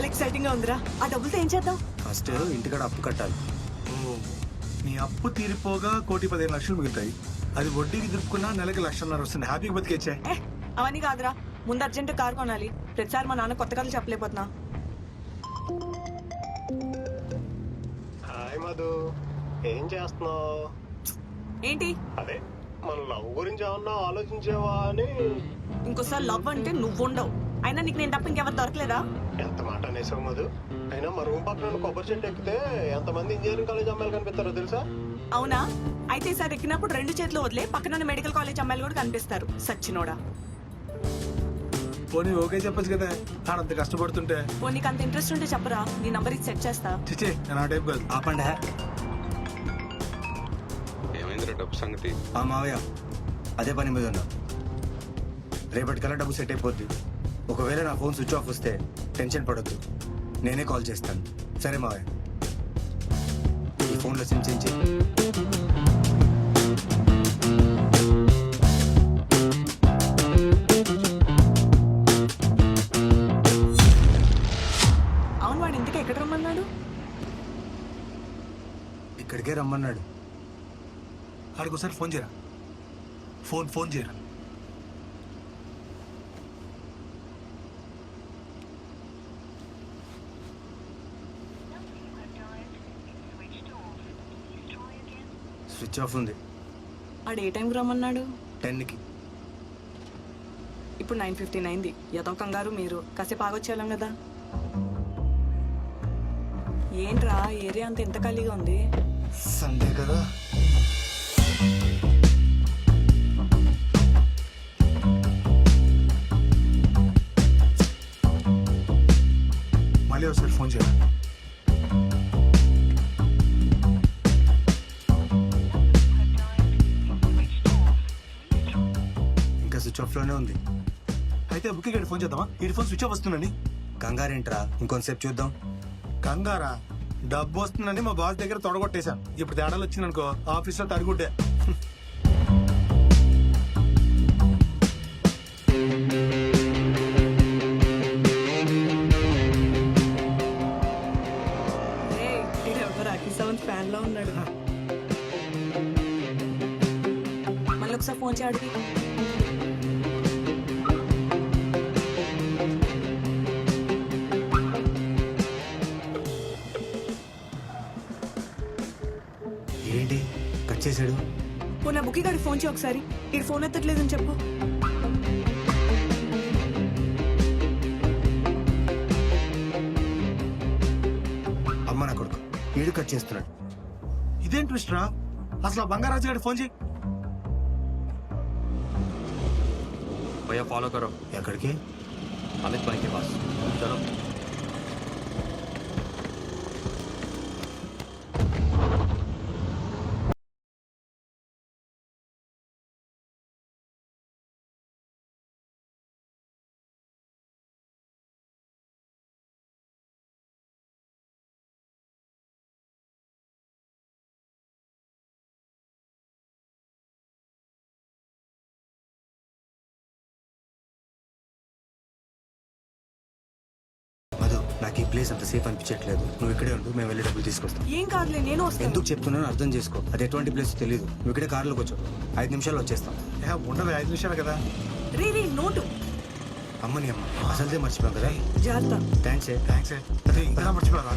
చాలా ఎక్సైటింగ్గా ఉందిరా. ఆ డబ్బులతో ఏం చేద్దాం? ఫస్ట్ ఇంటికాడ అప్పు కట్టాలి. నీ అప్పు తీరిపోగా కోటి పదిహేను లక్షలు మిగులుతాయి. అది వడ్డీకి దిప్పుకున్నా నెలకి లక్షన్నర వస్తుంది. హ్యాపీగా బతికేచ్చే. ఏ అవన్నీ కాదురా. ముందు అర్జెంట్ కార్ కొనాలి. ప్రతిసారి మా నాన్న కొత్త కథలు చెప్పలేకపోతున్నా. హాయ్ మధు. ఏం చేస్తున్నావు? ఏంటి? అదే మన లవ్ గురించి ఏమన్నా ఆలోచించావా అని? ఇంకోసారి లవ్ అంటే నువ్వు ఉండవు అయినా నీకు నేను తప్ప ఇంకెవరు దొరకలేదా? ఎంత మాట అనేసావు మధు? అయినా మా రూమ్ పక్కన కొబ్బరి చెట్టు ఎక్కితే ఎంతమంది ఇంజనీరింగ్ కాలేజ్ అమ్మాయిలు కనిపిస్తారో తెలుసా? అవునా? అయితే ఈసారి ఎక్కినప్పుడు రెండు చేతులు వదిలే పక్కన మెడికల్ కాలేజ్ అమ్మాయిలు కూడా కనిపిస్తారు. సచ్చినోడా. పోనీ ఓకే చెప్పొచ్చు కదా ఆడంత కష్టపడుతుంటే. ఓ నీకు అంత ఇంట్రెస్ట్ ఉంటే చెప్పరా నీ నంబర్ ఇది సెట్ చేస్తా. చిచి నేను ఆ టైప్ కాదు ఆపండి. హే. ఏమైందిరా డబ్బు సంగతి? ఆ మావయ్య అదే పని మీద ఉన్నా. రేపటికల్లా డబ్బు సెట్ అయిపోద్ది. ఒకవేళ నా ఫోన్ స్విచ్ ఆఫ్ వస్తే టెన్షన్ పడొద్దు. నేనే కాల్ చేస్తాను. సరే మావయ్య. ఈ ఫోన్లో సిమ్ చించి అవును వాడు ఇంటికి ఎక్కడ రమ్మన్నాడు? ఇక్కడికే రమ్మన్నాడు. ఆడికి ఒకసారి ఫోన్ చేయరా? ఫోన్ ఫోన్ చేయరా? స్విచ్ ఆఫ్ ఉంది. వాడు ఏ టైంకి రమ్మన్నాడు? టెన్కి. ఇప్పుడు నైన్ ఫిఫ్టీన్ అయింది. ఏదో కంగారు మీరు. కాసేపు ఆగొచ్చేయాలం కదా. ఏంట్రా ఏరియా అంత ఎంత ఖాళీగా ఉంది? సండే కదా. మళ్ళీ ఒకసారి ఫోన్ చేయరా ఆఫ్లోనే ఉంది. అయితే బుక్కి గడి ఫోన్ చేద్దామా? ఈ ఫోన్ స్విచ్ ఆఫ్ వస్తుందండి. కంగారేంట్రా ఇంకొంతసేపు చూద్దాం. కంగారా? డబ్బు వస్తుందని మా బాస్ దగ్గర తొడగొట్టేశాను ఇప్పుడు తేడాలు వచ్చిందనుకో ఆఫీస్లో తడిగుడ్డే. ఫ్యాన్లో ఉన్నాడు? మళ్ళీ ఒకసారి ఫోన్ చేయడు ఏంటి? కట్ చేసాడు ఓ నా బుక్కి గారికి ఫోన్ చేయి ఒకసారి. ఈ ఫోన్ ఎత్తట్లేదని చెప్పు. అమ్మ నా కొడుకు వీడు కట్ చేస్తున్నాడు. ఇదేం ట్విస్ట్ రా? అసలు బంగారాజు గారి ఫోన్ చేయి. భయ్యా ఫాలో కరో ఎక్కడికి? అమిత్ కే పాస్ చలో. నాకు ఈ ప్లేస్ అంత సేఫ్ అనిపించట్లేదు. నువ్వు ఇక్కడే ఉండు మేము వెళ్ళి డబ్బులు తీసుకొస్తాం. ఏం కాదులే నేను వస్తాను. ఎందుకు చెప్తున్నానో అర్థం చేసుకో. అది ఎటువంటి ప్లేస్ తెలియదు నువ్వు ఇక్కడే కార్లోకి వచ్చావు ఐదు నిమిషాల్లో వచ్చేస్తాం. ఏ, ఉండదు ఐదు నిమిషాలు కదా. రే రే నోటు. అమ్మని అమ్మ. అసలుదే మర్చిపోయాం కదా? జాగ్రత్త. థ్యాంక్స్ ఏ. థ్యాంక్స్ అదే ఇంకా మర్చిపోరా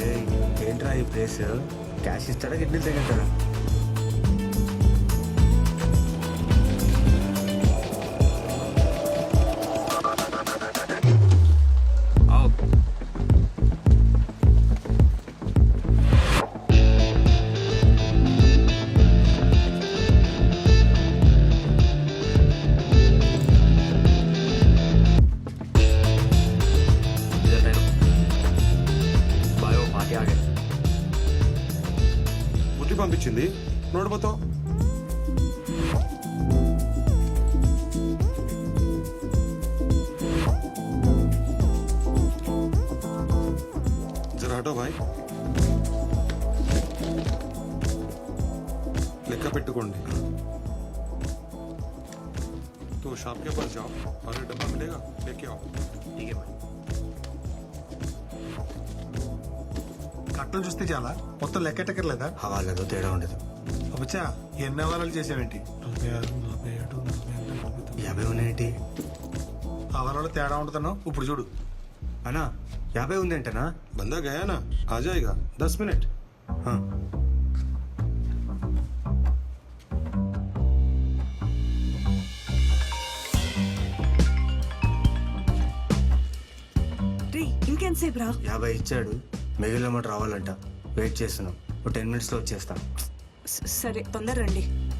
ఏయ్, ఏంట్రా ఈ ప్లేస్ క్యాష్ ఇస్తాడా కిడ్నీ తగ్గుతాడా పంపించింది నోడిపోతావు జర హటో భాయ్ లెక్క పెట్టుకోండి तो शॉप के पास जाओ और ये डब्बा मिलेगा लेके आओ ठीक है भाई కట్టలు చూస్తే చాలా. మొత్తం లెక్కెట్టకర్లేదా హవాలేదో తేడా ఉండదు. అబ్బా ఎన్ని హవాలాలు చేసావేంటి? యాభై ఉన్నాయేంటి? హవాలాలో తేడా ఉండదన్నా ఇప్పుడు చూడు. అనా యాభై ఉందేంటనా బందా గయానా? ఆజాయిగా. దస్ మినిట్. ఇంకెంతసేపు రా యాభై ఇచ్చాడు. మిగిలిన మాట రావాలంట. వెయిట్ చేస్తున్నాం. ఒక టెన్ మినిట్స్లో వచ్చేస్తాం. సరే తొందర రండి.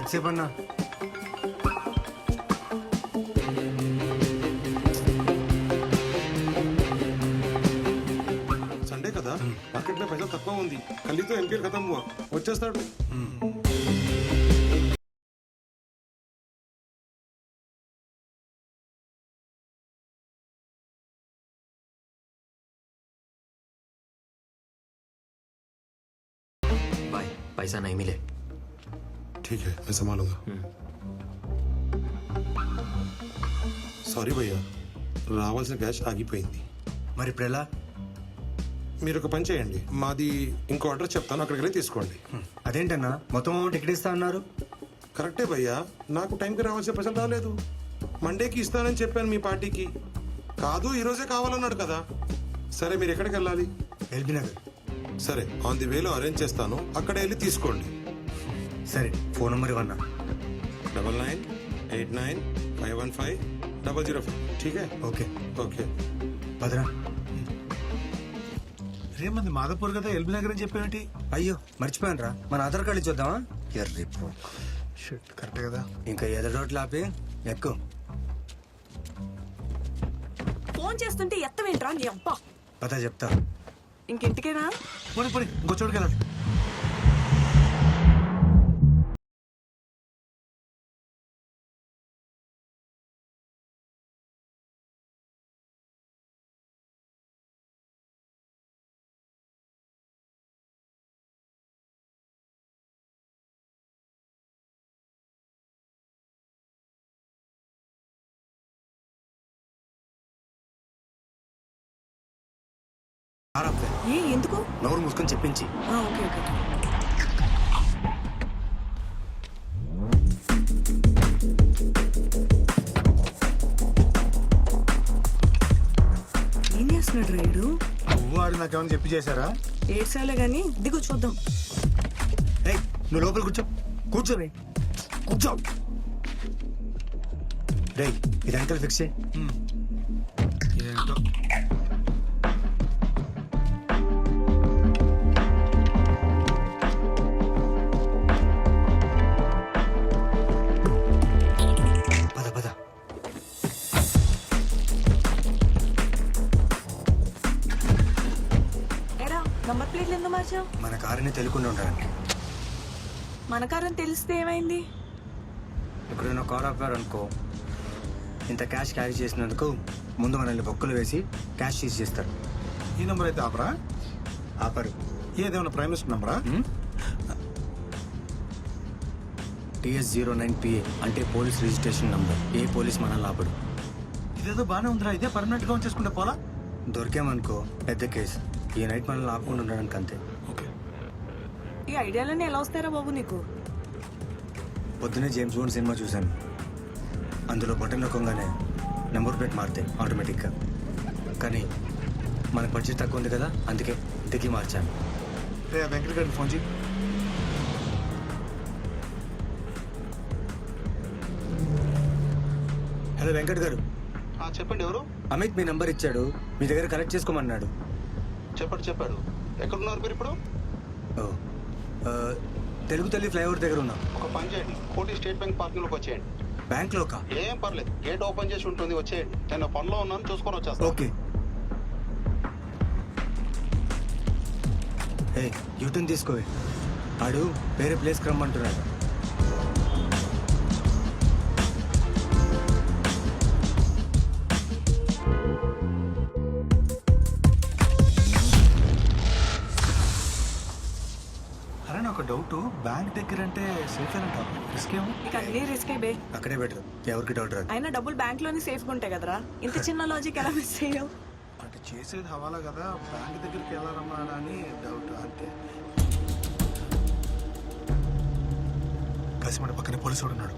ఇంకెంతసేపు అన్నా సండే కదా మార్కెట్ में पैसा తక్కువ ఉంది కల్లీతో ఎంపీఎల్ ఖతం हुआ వచ్చేస్తాడు भाई पैसा नहीं मिले ठीक है मैं संभालूंगा సారీ భయ్యా రావాల్సిన క్యాష్ ఆగిపోయింది మరి ఇప్పుడు ఎలా మీరు ఒక పని చేయండి మాది ఇంకో అడ్రస్ చెప్తాను అక్కడికి వెళ్ళి తీసుకోండి అదేంటన్నా మొత్తం అమౌంట్ ఎక్కడ ఇస్తా అన్నారు కరెక్టే భయ్యా నాకు టైంకి రావాల్సిన పైసలు రాలేదు మండేకి ఇస్తానని చెప్పాను మీ పార్టీకి కాదు ఈరోజే కావాలన్నాడు కదా సరే మీరు ఎక్కడికి వెళ్ళాలి ఎల్బీ నగర్ సరే ఆన్ ది వేలో అరేంజ్ చేస్తాను అక్కడ వెళ్ళి తీసుకోండి సరే phone number ఇవ్వన్నా double nine eight nine five one five double zero five ठीक है ఓకే ఓకే భద్రా రేమంది మాధపూర్ కదా ఎల్బీ నగర్ అని చెప్పేవేంటి అయ్యో మర్చిపోయాను రా మన ఆధార్ కార్డు ఇచ్చొద్దామా ఎర్రి షిట్ కరెక్టే కదా ఇంకా ఎదడోట్లు ఆపి ఎక్కువ ఫోన్ చేస్తుంటే ఎత్తవేంట్రా నీ అబ్బా పతా చెప్తా ఇంకెంటికేనా పోనీ పోనీ ఇంకో చోటుకి వెళ్ళాలి ఏ ఎందుకు? నోరు మూసుకొని చెప్పించి. Okay okay. ఏం చేస్తున్నాడు రైడు నువ్వు ఆడి నాకేమైనా చెప్పి చేశారా? ఏడ్సాలే గాని దిగు చూద్దాం. ఏయ్ నువ్వు లోపల కూర్చో. కూర్చో రే. కూర్చో. రే ఇది అంకల్ ఫిక్స్ చేయి మార్చావు మన కారుని తెలుకుండా ఉండడానికి మన కారని తెలిస్తే ఏమైంది? ఎక్కడైనా కార్ ఆపారు అనుకో ఇంత క్యాష్ క్యారీ చేసినందుకు ముందు మనల్ని బొక్కలు వేసి క్యాష్ సీజ్ చేస్తారు. ఈ నెంబర్ అయితే ఆపరా? ఆపరు. ఏదేమన్నా ప్రైమ్ మినిస్టర్ నెంబరా? టిఎస్ జీరో నైన్ పిఏ అంటే పోలీస్ రిజిస్ట్రేషన్ నంబర్. ఏ పోలీస్ మనల్ని ఆపడు. ఇదేదో బానే ఉందిరా ఇదే పర్మనెంట్గా ఉంచేసుకుంటే పోలా? దొరికామనుకో పెద్ద కేసు. ఈ నైట్ మనల్ని ఆపకుండా ఉండడానికి అంతే ఈ ఐడియాలన్నీ ఎలా వస్తారా బాబు నీకు? పొద్దునే జేమ్స్ బోండ్ సినిమా చూశాను. అందులో బటన్ నొక్కగానే నెంబర్ ప్లేట్ మారుతాయి ఆటోమేటిక్గా. కానీ మనకు బడ్జెట్ తక్కువ ఉంది కదా అందుకే ఇంతకీ మార్చాను. రే వెంకట గారికి ఫోన్ చేయి. హలో వెంకట్ గారు. ఆ, చెప్పండి ఎవరు? అమిత్ మీ నంబర్ ఇచ్చాడు మీ దగ్గర కలెక్ట్ చేసుకోమన్నాడు. చెప్పండి చెప్పాడు. ఎక్కడున్నారు మీరు ఇప్పుడు? ఓ తెలుగు తల్లి ఫ్లైఓవర్ దగ్గర ఉన్నా. ఒక పని చేయండి. కోటి స్టేట్ బ్యాంక్ పార్కింగ్లోకి వచ్చేయండి. బ్యాంక్లోకా? ఏం పర్లేదు. గేట్ ఓపెన్ చేసి ఉంటుంది వచ్చేయండి. నేను పనిలో ఉన్నాను చూసుకొని వచ్చేస్తాను ఓకే. ఏ యూటర్న్ తీసుకోవే ఆడు వేరే ప్లేస్కి రమ్మంటున్నాడు. అరే నాకు ఒక డౌట్ బ్యాంక్ దగ్గర అంటే సేఫ్ అంటారు రిస్క్ ఏమో? ఇక అన్ని రిస్క్ బే. అక్కడే బెటర్ ఎవరికి డౌట్ రాదు. అయినా డబ్బులు బ్యాంక్లోనే సేఫ్గా ఉంటాయి కదరా. ఇంత చిన్న లాజిక్ ఎలా మిస్ అయ్యావు అంటే చేసేది హవాలా కదా. బ్యాంక్ దగ్గరికి వెళ్ళారమ్మా అని డౌట్ అంతే. కసిమడ పక్కనే పోలీసు ఉన్నాడు.